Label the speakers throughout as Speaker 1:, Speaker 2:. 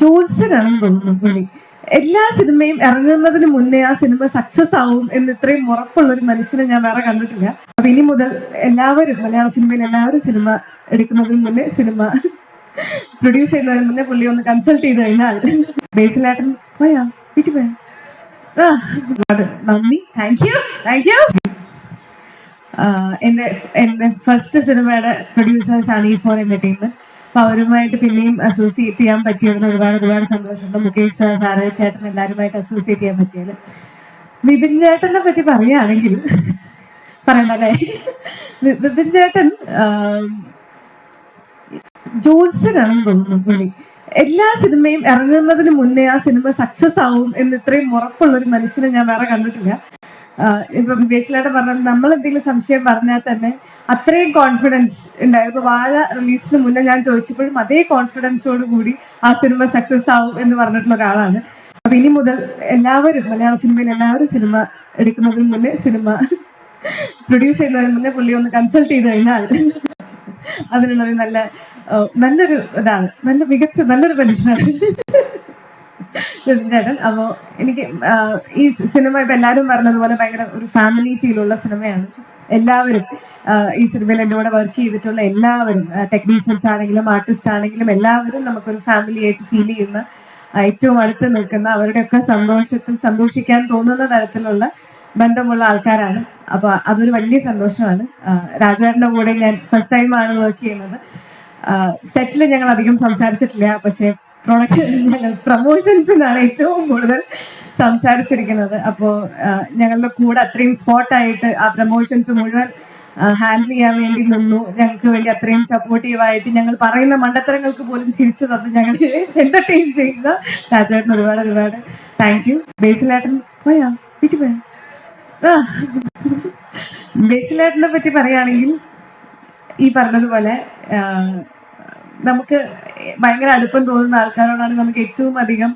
Speaker 1: ജോത്സനാണെന്ന് തോന്നുന്നു പുള്ളി. എല്ലാ സിനിമയും ഇറങ്ങുന്നതിന് മുന്നേ ആ സിനിമ സക്സസ് ആവും എന്ന് ഇത്രയും ഉറപ്പുള്ള ഒരു മനുഷ്യനെ ഞാൻ വേറെ കണ്ടിട്ടില്ല. അപ്പൊ ഇനി മുതൽ എല്ലാവരും മലയാള സിനിമയിൽ എല്ലാവരും സിനിമ എടുക്കുന്നതിന് മുന്നേ സിനിമ പ്രൊഡ്യൂസ് ചെയ്യുന്നതിന് മുന്നേ പുള്ളി ഒന്ന് കൺസൾട്ട് ചെയ്ത് കഴിഞ്ഞാൽ ബേസിലാട്ടൻ പോയാ വീട്ടിൽ പോയാ ആ, നന്ദി. താങ്ക് യു താങ്ക് യു എന്റെ എന്റെ ഫസ്റ്റ് സിനിമയുടെ പ്രൊഡ്യൂസേഴ്സ് ആണ് ഈ ഫോർ എന്റർടൈൻമെന്റ് അപ്പൊ അവരുമായിട്ട് പിന്നെയും അസോസിയേറ്റ് ചെയ്യാൻ പറ്റിയതിൽ ഒരുപാട് ഒരുപാട് സന്തോഷമുണ്ട്. മുകേഷ് സാരേ ചേട്ടൻ എല്ലാവരുമായിട്ട് അസോസിയേറ്റ് ചെയ്യാൻ പറ്റിയത് വിപിൻ ചേട്ടനെ പറ്റി പറയുകയാണെങ്കിൽ പറയണ്ടല്ലേ? വിപിൻ ചേട്ടൻ ജോത്സനാണെന്ന് തോന്നുന്നു പുള്ളി. എല്ലാ സിനിമയും ഇറങ്ങുന്നതിന് മുന്നേ ആ സിനിമ സക്സസ് ആവും എന്ന് ഇത്രയും ഉറപ്പുള്ള ഒരു മനുഷ്യനെ ഞാൻ വേറെ കണ്ടിട്ടില്ല. ഇപ്പൊ ബേസിലായിട്ട് പറഞ്ഞത് നമ്മൾ എന്തെങ്കിലും സംശയം പറഞ്ഞാൽ തന്നെ അത്രയും കോൺഫിഡൻസ് ഉണ്ടായിരുന്നു ഇപ്പൊ വാഴ റിലീസിന് മുന്നേ ഞാൻ ചോദിച്ചപ്പോഴും അതേ കോൺഫിഡൻസോട് കൂടി ആ സിനിമ സക്സസ് ആവും എന്ന് പറഞ്ഞിട്ടുള്ള ഒരാളാണ്. അപ്പൊ ഇനി മുതൽ എല്ലാവരും മലയാള സിനിമയിൽ എല്ലാവരും സിനിമ എടുക്കുന്നതിന് മുന്നേ സിനിമ പ്രൊഡ്യൂസ് ചെയ്യുന്നതിന് മുന്നേ പുള്ളി ഒന്ന് കൺസൾട്ട് ചെയ്ത് കഴിഞ്ഞാൽ അതിനുള്ള ഒരു നല്ല നല്ലൊരു ഇതാണ്. നല്ല മികച്ച നല്ലൊരു മനുഷ്യനാണ്. ചേട്ടൻ അപ്പോ എനിക്ക് ഈ സിനിമ ഇപ്പൊ എല്ലാവരും പറഞ്ഞതുപോലെ ഭയങ്കര ഒരു ഫാമിലി ഫീൽ ഉള്ള സിനിമയാണ്. എല്ലാവരും ഈ സിനിമയിൽ എന്റെ കൂടെ വർക്ക് ചെയ്തിട്ടുള്ള എല്ലാവരും ടെക്നീഷ്യൻസ് ആണെങ്കിലും ആർട്ടിസ്റ്റ് ആണെങ്കിലും എല്ലാവരും നമുക്കൊരു ഫാമിലി ആയിട്ട് ഫീൽ ചെയ്യുന്ന ഏറ്റവും അടുത്ത് നിൽക്കുന്ന അവരുടെയൊക്കെ സന്തോഷത്തിൽ സന്തോഷിക്കാൻ തോന്നുന്ന തരത്തിലുള്ള ബന്ധമുള്ള ആൾക്കാരാണ്. അപ്പൊ അതൊരു വലിയ സന്തോഷമാണ്. രാജുവേട്ടന്റെ കൂടെ ഞാൻ ഫസ്റ്റ് ടൈം ആണ് വർക്ക് ചെയ്യുന്നത്. സെറ്റിൽ ഞങ്ങൾ അധികം സംസാരിച്ചിട്ടില്ല. പക്ഷെ പ്രൊമോഷൻസിനാണ് ഏറ്റവും കൂടുതൽ സംസാരിച്ചിരിക്കുന്നത്. അപ്പോ ഞങ്ങളുടെ കൂടെ അത്രയും സ്പോട്ടായിട്ട് ആ പ്രൊമോഷൻസ് മുഴുവൻ ഹാൻഡിൽ ചെയ്യാൻ വേണ്ടി നിന്നു. ഞങ്ങൾക്ക് വേണ്ടി അത്രയും സപ്പോർട്ടീവായിട്ട് ഞങ്ങൾ പറയുന്ന മണ്ടത്തരങ്ങൾക്ക് പോലും ചിരിച്ചു തന്ന്. ഞങ്ങൾ എന്റർടൈൻ ചെയ്യുന്ന രാജേട്ടൻ ഒരുപാട് ഒരുപാട് താങ്ക് യു ബേസിലേട്ടൻ പോയാ? വീട്ടിൽ പോയാ? ബേസിലേട്ടനെ പറ്റി പറയുകയാണെങ്കിൽ ഈ പറഞ്ഞതുപോലെ നമുക്ക് ഭയങ്കര അടുപ്പം തോന്നുന്ന ആൾക്കാരോടാണ് നമുക്ക് ഏറ്റവും അധികം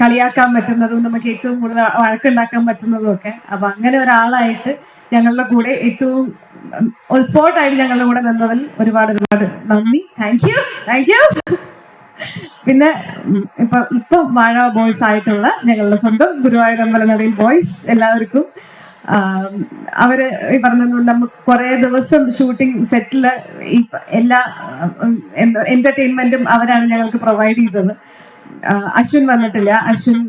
Speaker 1: കളിയാക്കാൻ പറ്റുന്നതും നമുക്ക് ഏറ്റവും കൂടുതൽ വഴക്കുണ്ടാക്കാൻ പറ്റുന്നതും ഒക്കെ. അപ്പൊ അങ്ങനെ ഒരാളായിട്ട് ഞങ്ങളുടെ കൂടെ ഏറ്റവും ഒരു സ്പോട്ടായിട്ട് ഞങ്ങളുടെ കൂടെ നിന്നതിൽ ഒരുപാട് ഒരുപാട് നന്ദി. താങ്ക് യു താങ്ക് യു പിന്നെ ഇപ്പൊ ഇപ്പൊ വാഴ ബോയ്സ് ആയിട്ടുള്ള ഞങ്ങളുടെ സ്വന്തം ഗുരുവായൂർ അമ്പലനടയിൽ ബോയ്സ് എല്ലാവർക്കും അവർ ഈ പറഞ്ഞ നമുക്ക് കുറെ ദിവസം ഷൂട്ടിംഗ് സെറ്റിൽ ഈ എല്ലാ എന്റർടൈൻമെന്റും അവരാണ് ഞങ്ങൾക്ക് പ്രൊവൈഡ് ചെയ്തത്. അശ്വിൻ വന്നിട്ടില്ല. അശ്വിൻ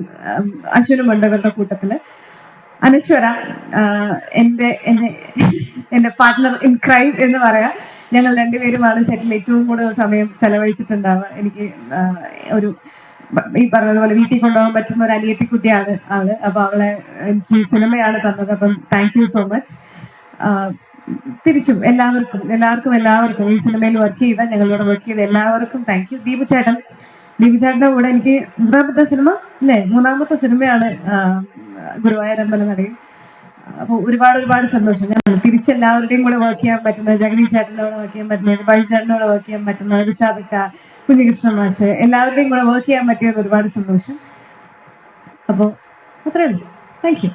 Speaker 1: അശ്വിനും ഉണ്ട് ഇവരുടെ കൂട്ടത്തിൽ. അനശ്വര ആ, എന്റെ എന്റെ എന്റെ പാർട്ട്ണർ ഇൻ ക്രൈം എന്ന് പറയാം. ഞങ്ങൾ രണ്ടുപേരുമാണ് സെറ്റിൽ ഏറ്റവും കൂടുതൽ സമയം ചെലവഴിച്ചിട്ടുണ്ടാവുക. എനിക്ക് ഒരു ഈ പറഞ്ഞതുപോലെ വീട്ടിൽ കൊണ്ടുപോകാൻ പറ്റുന്ന ഒരു അനിയത്തി കുട്ടിയാണ് ആൾ. അപ്പൊ അവളെ എനിക്ക് സിനിമയാണ് തന്നത്. അപ്പം താങ്ക് യു സോ മച്ച് തിരിച്ചും എല്ലാവർക്കും എല്ലാവർക്കും എല്ലാവർക്കും ഈ സിനിമയിൽ വർക്ക് ചെയ്ത ഞങ്ങളോട് വർക്ക് ചെയ്ത എല്ലാവർക്കും താങ്ക് യു ദീപു ചേട്ടൻ. ദീപു ചേട്ടന്റെ കൂടെ എനിക്ക് മൂന്നാമത്തെ സിനിമ അല്ലേ? മൂന്നാമത്തെ സിനിമയാണ് ഗുരുവായൂർ അമ്പലനടയിൽ അപ്പൊ ഒരുപാട് ഒരുപാട് സന്തോഷം. ഞാൻ തിരിച്ച് എല്ലാവരുടെയും കൂടെ വർക്ക് ചെയ്യാൻ പറ്റുന്നത് ജഗദീഷ് ചേട്ടന്റെ കൂടെ വർക്ക് ചെയ്യാൻ പറ്റുന്നത് ബൈ ചേട്ടന്റെ കൂടെ വർക്ക് ചെയ്യാൻ പറ്റുന്നത് ഋഷാദിക്ക കുഞ്ഞികൃഷ്ണ മാഷ് എല്ലാവരുടെയും കൂടെ വർക്ക് ചെയ്യാൻ പറ്റിയത് ഒരുപാട് സന്തോഷം. അപ്പോൾ അത്രേ ഉള്ളൂ. Thank you